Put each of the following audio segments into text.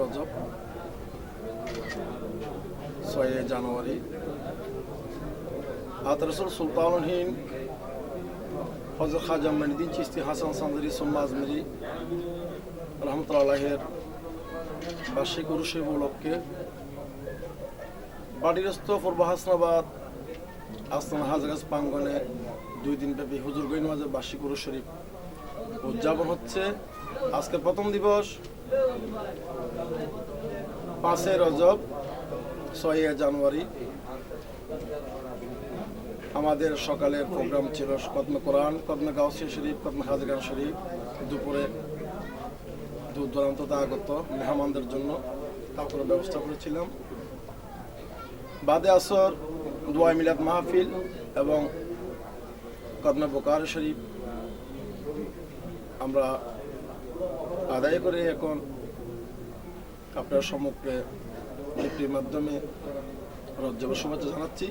রজব, ছয় জানুয়ারি। রসুল সুলতানহীন হজরত খাজা চিস্তি হাসান সান্দরি সুম্মা রহমতুল্লাহের বার্ষিক উরুষ উপলক্ষে পূর্ব হাসনাবাদ আস্তানা হাজগাছ প্রাঙ্গনে দুই দিন ব্যাপী হুজুর গৈনওয়াজের বার্ষিক উরুষ শরীফ। উদযাপন হচ্ছে আজকে প্রথম দিবস, পাঁচই রজব ছয় জানুয়ারি। আমাদের সকালের প্রোগ্রাম ছিল কদমে কোরআন, কদমে গাউসিয়া শরীফ, কদমে হাজগান শরীফ। দুপুরে দূর দূরান্ত আগত মেহমানদের জন্য তারপরে ব্যবস্থা করেছিলাম। বাদে আসর দোয়া মিলাদ মাহফিল এবং কদমে বোকার শরীফ আমরা আদায় করে এখন আপনার সম্মুখে একটির মাধ্যমে রজব শুভেচ্ছা জানাচ্ছি।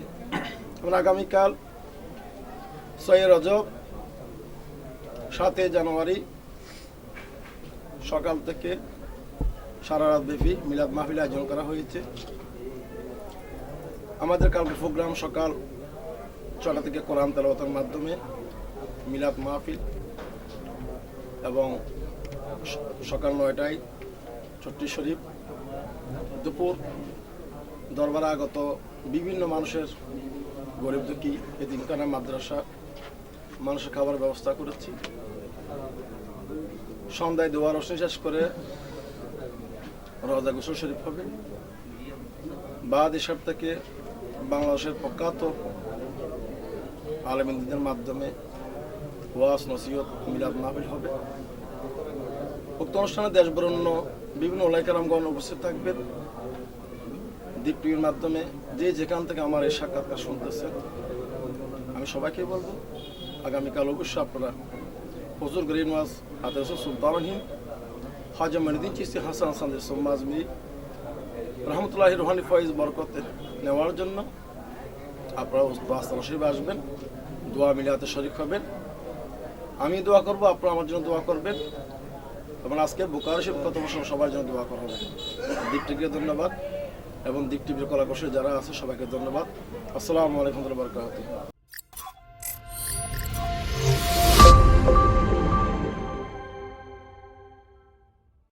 আমরা আগামীকাল ছয় রজব, সাতই জানুয়ারি সকাল থেকে সারা রাত ব্যাপী মিলাদ মাহফিল আয়োজন করা হয়েছে। আমাদের কালকে প্রোগ্রাম সকাল ছটা থেকে কোরআন তেলাওয়াতের মাধ্যমে মিলাদ মাহফিল এবং সকাল নয়টায় ছত্রিশ শরীফ। দুপুর দরবারে আগত বিভিন্ন মানুষের গরিব দুঃখী এদিনকানা মাদ্রাসা মানুষের খাবার ব্যবস্থা করেছি। সন্ধ্যায় দোয়া রোশনি শেষ করে রজা গোসল শরীফ হবে। বাদ এসব থেকে বাংলাদেশের প্রখ্যাত আলমিনদের মাধ্যমে ওয়াস নসিহত, মিলাদ মাহফিল হবে। উক্ত অনুষ্ঠানে দেশ বরণ্য বিভিন্ন ওলাইকারামগণ উপস্থিত থাকবেন। দ্বীপ টিভির মাধ্যমে যে যেখান থেকে আমার এই সাক্ষাৎকার শুনতেছেন, আমি সবাইকে বলব, আগামীকাল অবশ্যই আপনারা হজুর গ্রিন ওয়াজ আদেশ সুলতানহীন হাজা মনিদিন চিস্তি হাসান সান্দের সোম্মা রহমতুল্লাহ রোহানি ফয়েজ বরকতে নেওয়ার জন্য আপনারা আস্তানা শরীফ আসবেন, দোয়া মিলাতে শরিক হবেন। আমি দোয়া করব, আপনারা আমার জন্য দোয়া করবেন। এবং আজকে বুকার শিব কত বছর সবার জন্য দোয়া করা হবে। দীপটিকে ধন্যবাদ। এবং দীপ টিভির কলাকৌশলী যারা আছে, সবাইকে ধন্যবাদ। আসসালামু আলাইকুম বরকাত